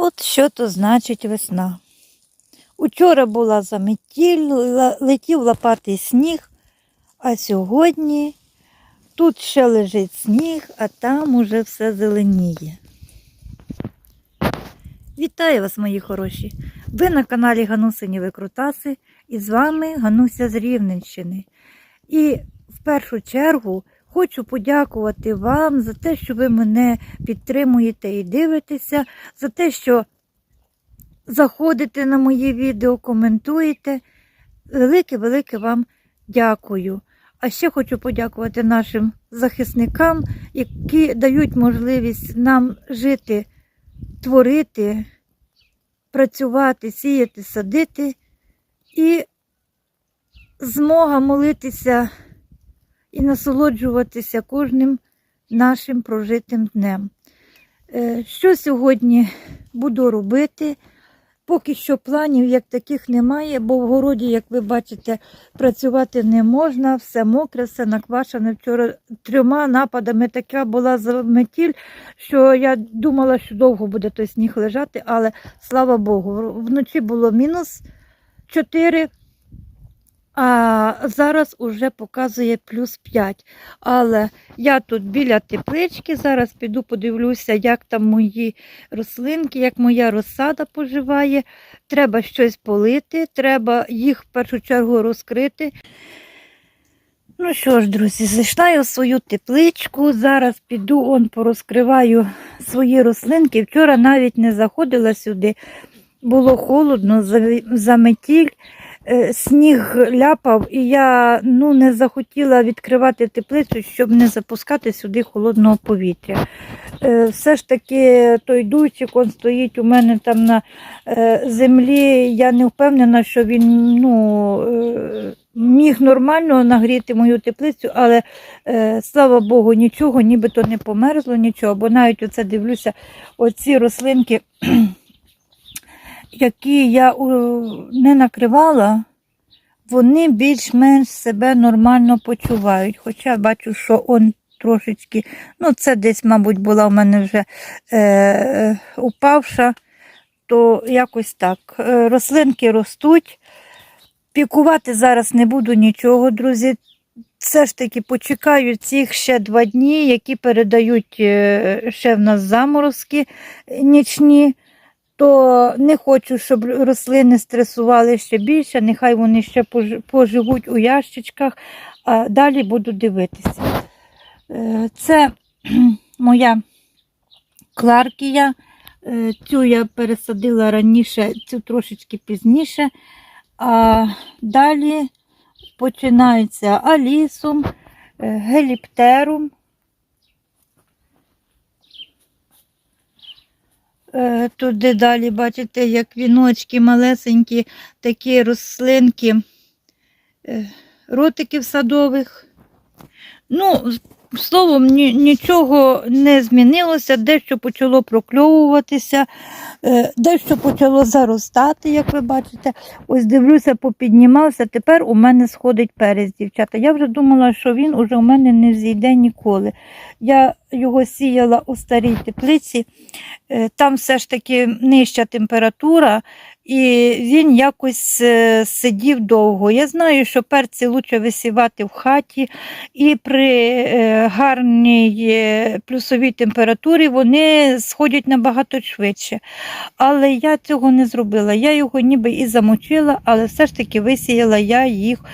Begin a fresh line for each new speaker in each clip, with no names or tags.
От що то значить весна. Учора була заметіль, летів лопатий сніг, а сьогодні тут ще лежить сніг, а там уже все зеленіє. Вітаю вас, мої хороші! Ви на каналі Ганусині Викрутаси і з вами Гануся з Рівненщини. І в першу чергу хочу подякувати вам за те, що ви мене підтримуєте і дивитеся, за те, що заходите на мої відео, коментуєте. Велике-велике вам дякую. А ще хочу подякувати нашим захисникам, які дають можливість нам жити, творити, працювати, сіяти, садити і змога молитися і насолоджуватися кожним нашим прожитим днем. Е, Що сьогодні буду робити? Поки що планів як таких немає, бо в городі, як ви бачите, працювати не можна, все мокре, все наквашене. Вчора трьома нападами така була заметіль, що я думала, що довго буде той сніг лежати, але слава Богу, вночі було мінус 4, а зараз уже показує плюс 5. Але я тут біля теплички, зараз піду подивлюся, як там мої рослинки, як моя розсада поживає. Треба щось полити, треба їх в першу чергу розкрити. Ну що ж, друзі, зайшла я в свою тепличку. Зараз піду он порозкриваю свої рослинки. Вчора навіть не заходила сюди, було холодно, за- заметіль. Е, Сніг ляпав, і я ну, не захотіла відкривати теплицю, щоб не запускати сюди холодного повітря. Е, Все ж таки той дуйчик он стоїть у мене там на е, землі. Я не впевнена, що він ну, міг нормально нагріти мою теплицю, але слава Богу, нічого, нібито не померзло, нічого. Бо навіть оце дивлюся, оці рослинки, які я не накривала, вони більш-менш себе нормально почувають. Хоча бачу, що он трошечки, ну це десь, мабуть, була в мене вже е, е, упавша, то якось так. Е, рослинки ростуть. Пікувати зараз не буду нічого, друзі. Все ж таки почекаю цих ще два дні, які передають е, ще в нас заморозки нічні, то не хочу, щоб рослини стресували ще більше, нехай вони ще поживуть у ящичках, а далі буду дивитися. Е, Це моя кларкія. Е, Цю я пересадила раніше, цю трошечки пізніше. А далі починається алісум, е, геліптерум. Туди далі бачите, як віночки малесенькі, такі рослинки, е, ротиків садових. Ну, словом, ні- нічого не змінилося, дещо почало прокльовуватися, е, дещо почало заростати, як ви бачите. Ось дивлюся, попіднімався. Тепер у мене сходить перець, дівчата. Я вже думала, що він уже у мене не зійде ніколи. Я його сіяла у старій теплиці, е, там все ж таки нижча температура, і він якось е, сидів довго. Я знаю, що перці краще висівати в хаті, і при е, гарній е, плюсовій температурі вони сходять набагато швидше. Але я цього не зробила. Я його ніби і замочила, але все ж таки висіяла я їх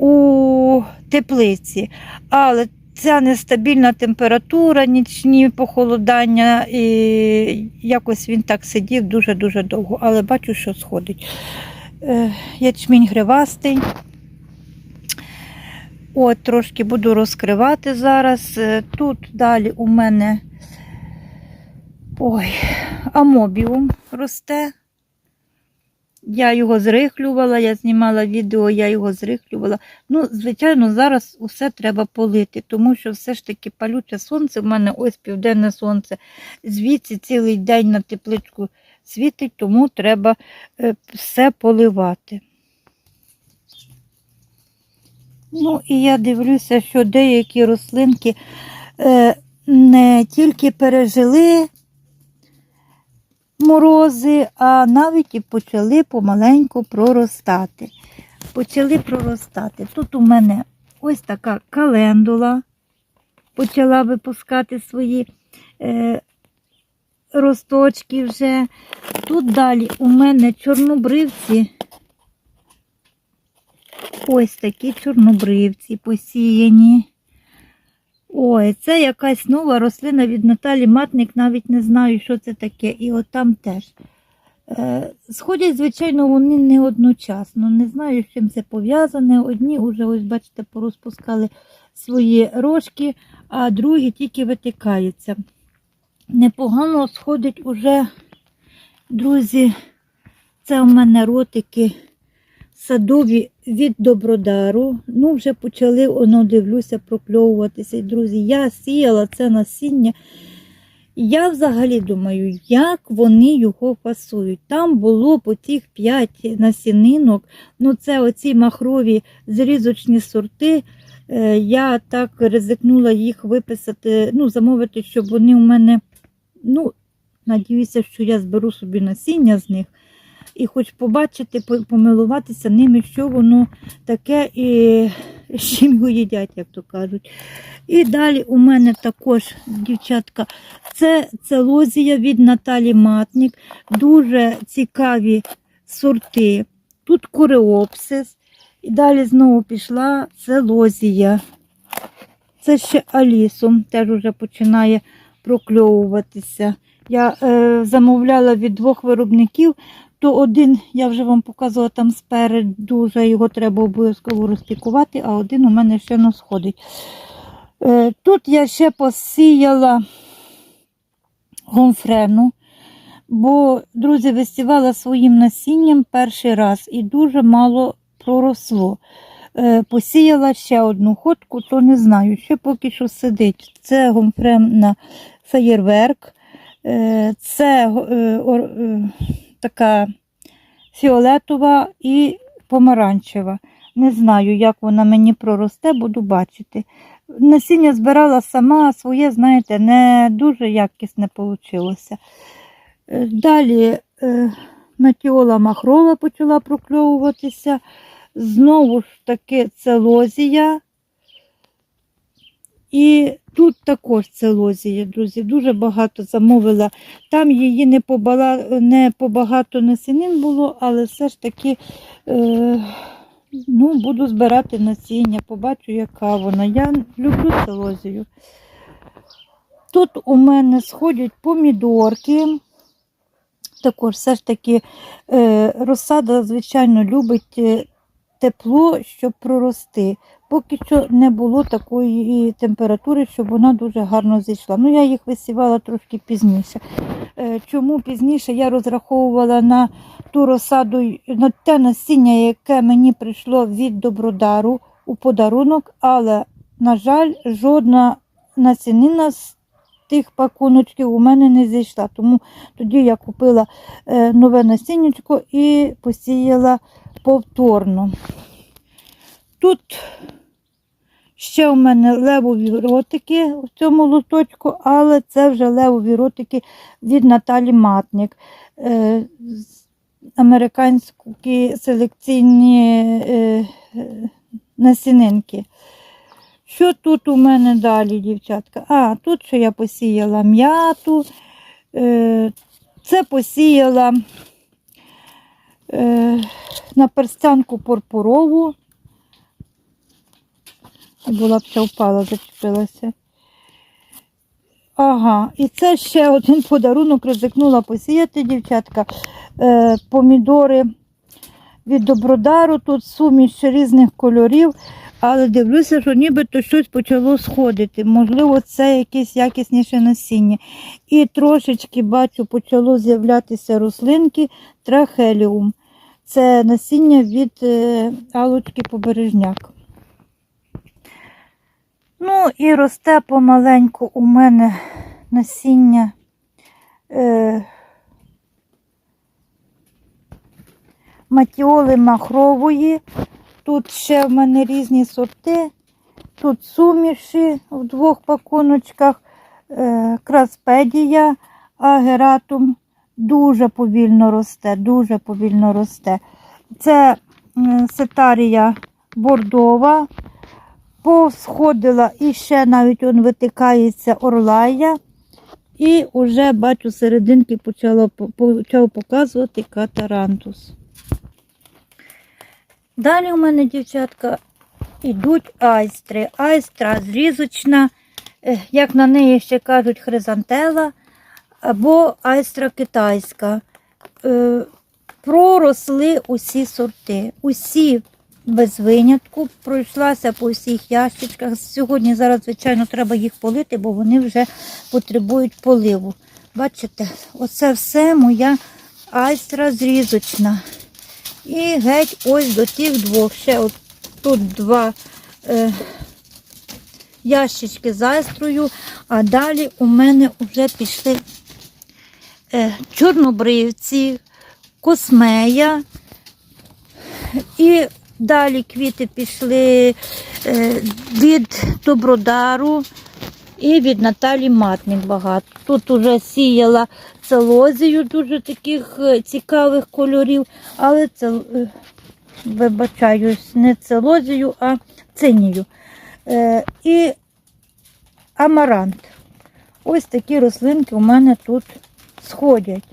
у теплиці. Але ця нестабільна температура, нічні похолодання, і якось він так сидів дуже-дуже довго. Але бачу, що сходить. Е, Ячмінь гривастий. От, трошки буду розкривати зараз. Е, Тут далі у мене ой, амобіум росте. Я його зрихлювала, я знімала відео, я його зрихлювала. Ну, звичайно, зараз усе треба полити, тому що все ж таки палюче сонце, в мене ось південне сонце, звідси цілий день на тепличку світить, тому треба е, все поливати. Ну, і я дивлюся, що деякі рослинки е, не тільки пережили морози, а навіть і почали помаленьку проростати. Почали проростати. Тут у мене ось така календула почала випускати свої е, росточки вже. Тут далі у мене чорнобривці. Ось такі чорнобривці посіяні. Ой, це якась нова рослина від Наталі Матник, навіть не знаю, що це таке. І от там теж. Е, Сходять, звичайно, вони не одночасно. Не знаю, з чим це пов'язане. Одні вже, ось, бачите, порозпускали свої рожки, а другі тільки витикаються. Непогано сходить уже, друзі, це у мене ротики садові від Добродару. Ну, вже почали, воно дивлюся, прокльовуватися. Друзі, я сіяла це насіння. Я взагалі думаю, як вони його фасують. Там було по тих 5 насінинок, ну це оці махрові зрізочні сорти. Е, Я так ризикнула їх виписати, ну, замовити, щоб вони у мене, ну, надіюся, що я зберу собі насіння з них. І хоч побачити, по- помилуватися ними, що воно таке і з чим його їдять, як то кажуть. І далі у мене також, дівчатка, це целозія від Наталі Матник. Дуже цікаві сорти. Тут кореопсис. І далі знову пішла целозія. Це ще алісом, теж вже починає прокльовуватися. Я е, замовляла від двох виробників, то один, я вже вам показувала там спереду, вже його треба обов'язково розпікувати, а один у мене ще не сходить. Е, тут я ще посіяла гонфрену, бо, друзі, висівала своїм насінням перший раз і дуже мало проросло. Е, Посіяла ще одну ходку, то не знаю, ще поки що сидить. Це гомфремна феєрверк, е, це така фіолетова і помаранчева. Не знаю, як вона мені проросте, буду бачити. Насіння збирала сама, своє, знаєте, не дуже якісне вийшло. Далі е, метіола махрова почала прокльовуватися. Знову ж таки целозія. І тут також целозія, друзі, дуже багато замовила. Там її не, побала, не побагато насінин було, але все ж таки е, ну, буду збирати насіння, побачу, яка вона. Я люблю целозію. Тут у мене сходять помідорки. Також все ж таки е, розсада, звичайно, любить е, тепло, щоб прорости. Поки що не було такої температури, щоб вона дуже гарно зійшла. Ну, я їх висівала трошки пізніше. Е, Чому пізніше я розраховувала на ту розсаду, на те насіння, яке мені прийшло від Добродару у подарунок, але, на жаль, жодна насінина з тих пакуночків у мене не зійшла. Тому тоді я купила е, нове насіннячко і посіяла повторно. Тут ще у мене левові ротики в цьому лоточку, але це вже левові ротики від Наталі Матник. Е, Американські селекційні е, насінинки. Що тут у мене далі, дівчатка? А, тут ще я посіяла м'яту. Е, Це посіяла е, на перстянку пурпурову. Була б ще впала, зачепилася. Ага, і це ще один подарунок ризикнула посіяти, дівчатка. Е, помідори від Добродару, тут суміш різних кольорів, але дивлюся, що нібито щось почало сходити. Можливо, це якесь якісніше насіння. І трошечки бачу, почало з'являтися рослинки трахеліум. Це насіння від е, Алочки Побережняк. Ну і росте помаленьку у мене насіння. Е, матіоли махрової. Тут ще в мене різні сорти. Тут суміші в двох пакуночках, е, краспедія, агератум дуже повільно росте, дуже повільно росте. Це сетарія бордова, повсходила і ще навіть он витикається орлая. І вже бачу серединки почало, почав показувати катарантус. Далі у мене, дівчатка, йдуть айстри. Айстра зрізочна, е, як на неї ще кажуть, хризантела або айстра китайська. Е, Проросли усі сорти. Усі без винятку. Пройшлася по всіх ящичках. Сьогодні зараз, звичайно, треба їх полити, бо вони вже потребують поливу. Бачите, оце все моя айстра зрізочна. І геть ось до тих двох. Ще от тут два е, ящички з айстрою, а далі у мене вже пішли е, чорнобривці, космея. І далі квіти пішли е, від Добродару і від Наталі Матник багато. Тут уже сіяла целозію дуже таких е, цікавих кольорів, але це, е, вибачаюсь, не целозію, а цинію. Е, І амарант. Ось такі рослинки у мене тут сходять.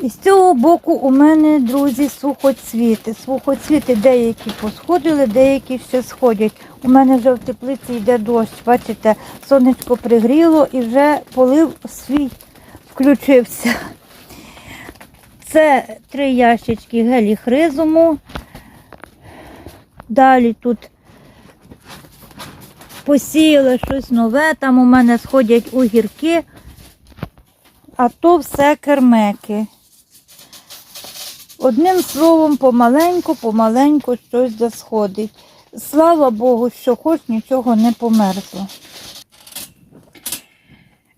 І з цього боку у мене, друзі, сухоцвіти. Сухоцвіти деякі посходили, деякі ще сходять. У мене вже в теплиці йде дощ. Бачите, сонечко пригріло і вже полив свій включився. Це три ящички геліхризуму. Далі тут посіяла щось нове, там у мене сходять огірки, а то все кермеки. Одним словом, помаленьку, помаленьку щось засходить. Слава Богу, що хоч нічого не померзло.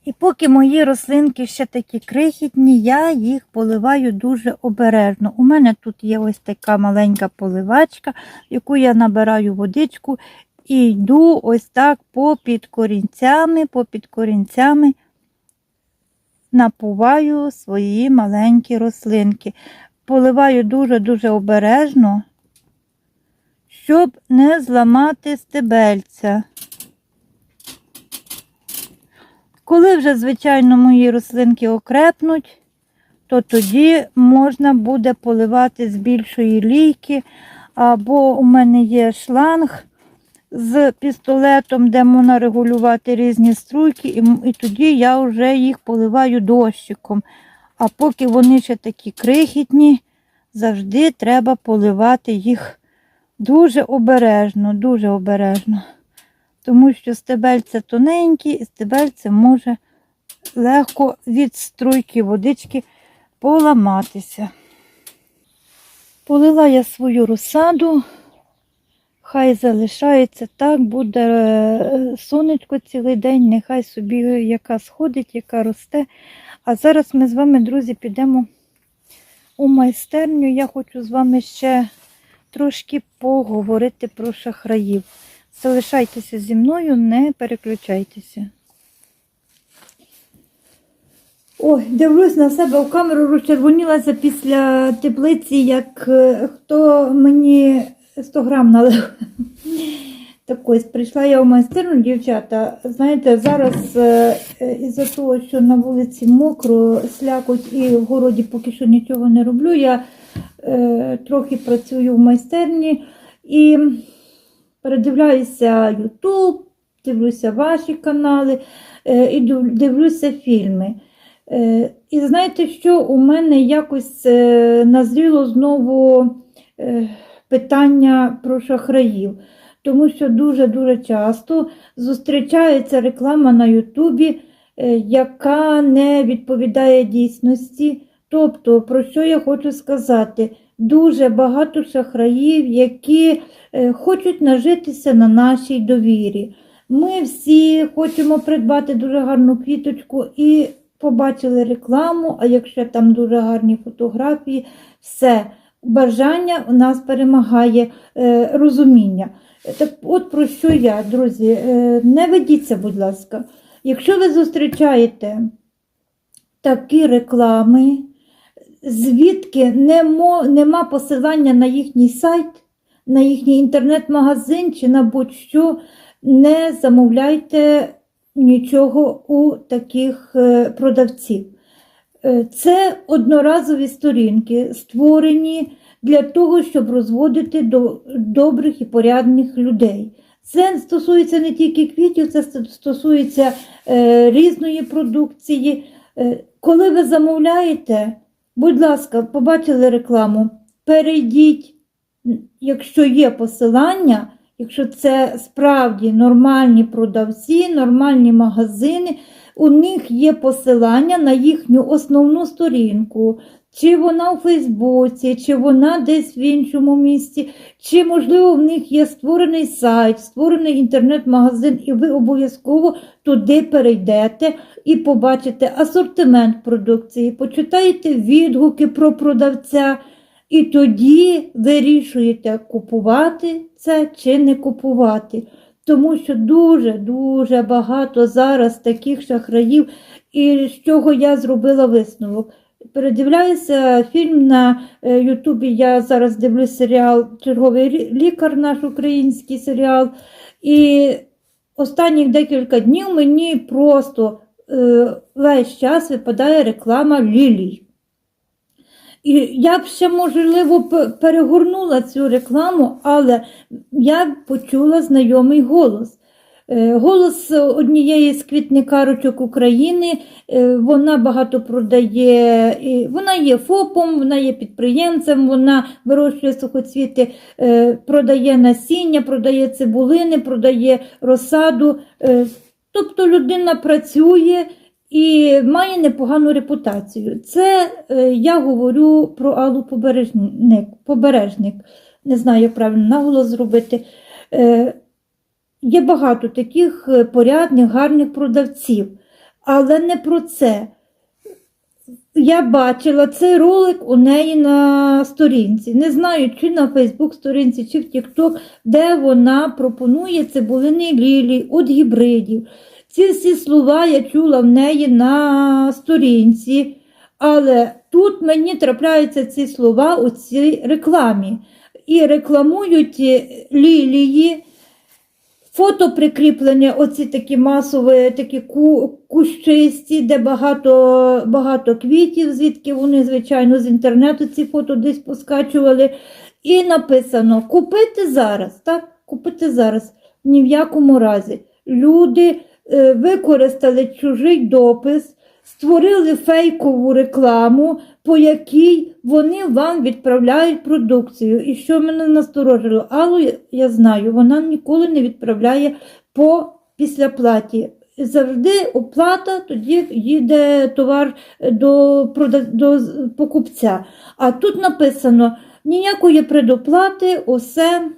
І поки мої рослинки ще такі крихітні, я їх поливаю дуже обережно. У мене тут є ось така маленька поливачка, яку я набираю водичку і йду ось так попід корінцями, попід корінцями напуваю свої маленькі рослинки. Поливаю дуже-дуже обережно, щоб не зламати стебельця. Коли вже, звичайно, мої рослинки окрепнуть, то тоді можна буде поливати з більшої лійки, або у мене є шланг з пістолетом, де можна регулювати різні струйки, і, і тоді я вже їх поливаю дощиком. А поки вони ще такі крихітні, завжди треба поливати їх дуже обережно, дуже обережно. Тому що стебельце тоненькі, і стебельце може легко від струйки водички поламатися. Полила я свою розсаду, хай залишається так, буде е, сонечко цілий день, нехай собі яка сходить, яка росте. А зараз ми з вами, друзі, підемо у майстерню. Я хочу з вами ще трошки поговорити про шахраїв. Залишайтеся зі мною, не переключайтеся. Ой, дивлюсь на себе в камеру, розчервонілася після теплиці, як е, хто мені 100 грам налив. Так ось прийшла я в майстерню, дівчата. Знаєте, зараз із-за того, що на вулиці мокро, слякоть і в городі поки що нічого не роблю. Я е, трохи працюю в майстерні і передивляюся YouTube, дивлюся ваші канали е, і дивлюся фільми. Е, І знаєте, що у мене якось е, назріло знову е, питання про шахраїв. Тому що дуже-дуже часто зустрічається реклама на Ютубі, е, яка не відповідає дійсності. Тобто, про що я хочу сказати? Дуже багато шахраїв, які е, хочуть нажитися на нашій довірі. Ми всі хочемо придбати дуже гарну квіточку і побачили рекламу, а якщо там дуже гарні фотографії, все, бажання у нас перемагає е, розуміння. Так от про що я, друзі, е, не ведіться, будь ласка. Якщо ви зустрічаєте такі реклами, звідки немо, нема посилання на їхній сайт, на їхній інтернет-магазин чи на будь-що, не замовляйте нічого у таких е, продавців. Е, Це одноразові сторінки, створені для того, щоб розводити до добрих і порядних людей. Це стосується не тільки квітів, це стосується е, різної продукції. Е, коли ви замовляєте, будь ласка, побачили рекламу, перейдіть, якщо є посилання, якщо це справді нормальні продавці, нормальні магазини, у них є посилання на їхню основну сторінку. Чи вона у Фейсбуці, чи вона десь в іншому місці, чи, можливо, в них є створений сайт, створений інтернет-магазин, і ви обов'язково туди перейдете і побачите асортимент продукції, почитаєте відгуки про продавця, і тоді вирішуєте, купувати це чи не купувати. Тому що дуже-дуже багато зараз таких шахраїв, і з чого я зробила висновок. Передивляюся фільм на е, Ютубі. Я зараз дивлюсь серіал Черговий лікар, наш український серіал. І останніх декілька днів мені просто е, весь час випадає реклама лілій. І я б ще, можливо, перегорнула цю рекламу, але я почула знайомий голос. Е, Голос однієї з квітникарочок України. Е, Вона багато продає, вона є ФОПом, вона є підприємцем, вона вирощує сухоцвіти, е, продає насіння, продає цибулини, продає розсаду. Тобто людина працює і має непогану репутацію. Це я говорю про Аллу Побережник, Побережник. Не знаю, як правильно наголос зробити. Є багато таких е, порядних, гарних продавців, але не про це. Я бачила цей ролик у неї на сторінці. Не знаю, чи на Фейсбук сторінці, чи в TikTok, де вона пропонує цибулини лілій від гібридів. Ці всі слова я чула в неї на сторінці, але тут мені трапляються ці слова у цій рекламі. І рекламують е, лілії. Фото прикріплення, оці такі масові, такі ку- кущисті, де багато, багато квітів, звідки вони, звичайно, з інтернету ці фото десь поскачували. І написано: купити зараз, так? Купити зараз. Ні в якому разі. Люди е, використали чужий допис, створили фейкову рекламу, по якій вони вам відправляють продукцію. І що мене насторожило? Аллу я- знаю, вона ніколи не відправляє по післяплаті. Завжди оплата, тоді їде товар до, до покупця. А тут написано: ніякої предоплати, усе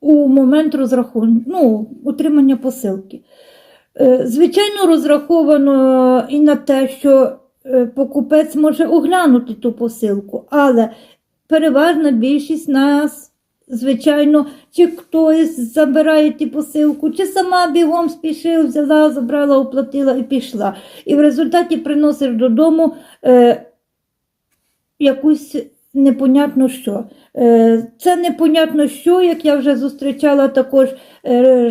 у момент розрахунку, ну, утримання посилки. Е, Звичайно, розраховано і на те, що е, покупець може оглянути ту посилку, але переважна більшість нас, звичайно, чи хтось забирає ті посилку, чи сама бігом спішила, взяла, забрала, оплатила і пішла. І в результаті приносиш додому е, якусь непонятно що. Е, Це непонятно що, як я вже зустрічала також, е,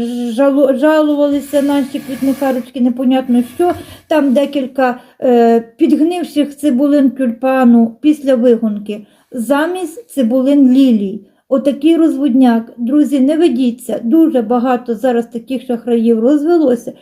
жалувалися наші квітникарочки, непонятно що. Там декілька е, підгнивших цибулин тюльпану після вигонки, замість цибулин лілій. Отакий розводняк. Друзі, не ведіться, дуже багато зараз таких шахраїв розвелося.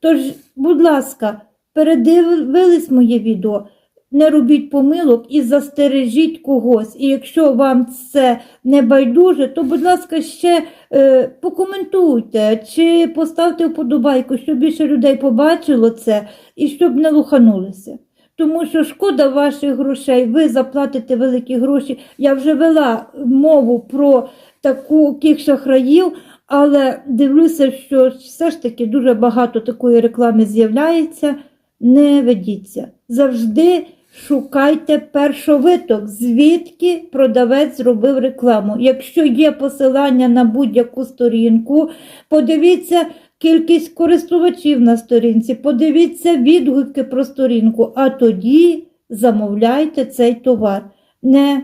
Тож, будь ласка, передивились моє відео, не робіть помилок і застережіть когось. І якщо вам це не байдуже, то, будь ласка, ще е, покоментуйте чи поставте вподобайку, щоб більше людей побачило це і щоб не луханулися. Тому що шкода ваших грошей, ви заплатите великі гроші. Я вже вела мову про таких шахраїв, але дивлюся, що все ж таки дуже багато такої реклами з'являється. Не ведіться. Завжди шукайте першовиток, звідки продавець зробив рекламу. Якщо є посилання на будь-яку сторінку, подивіться кількість користувачів на сторінці, подивіться відгуки про сторінку, а тоді замовляйте цей товар. Не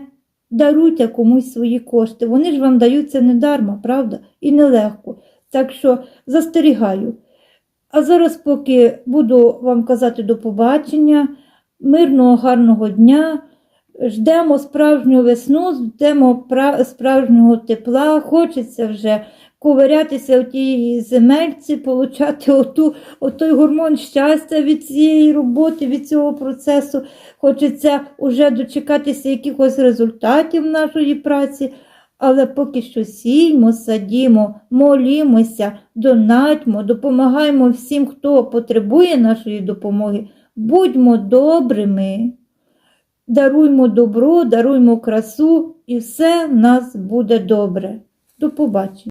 даруйте комусь свої кошти. Вони ж вам даються недарма, правда? І нелегко. Так що застерігаю. А зараз, поки буду вам казати до побачення, мирного, гарного дня. Ждемо справжню весну, ждемо справжнього тепла. Хочеться вже ковирятися в тій земельці, получати оту, отой гормон щастя від цієї роботи, від цього процесу. Хочеться вже дочекатися якихось результатів нашої праці. Але поки що сіймо, садімо, молімося, донатьмо, допомагаємо всім, хто потребує нашої допомоги. Будьмо добрими, даруймо добро, даруймо красу, і все в нас буде добре. До побачення.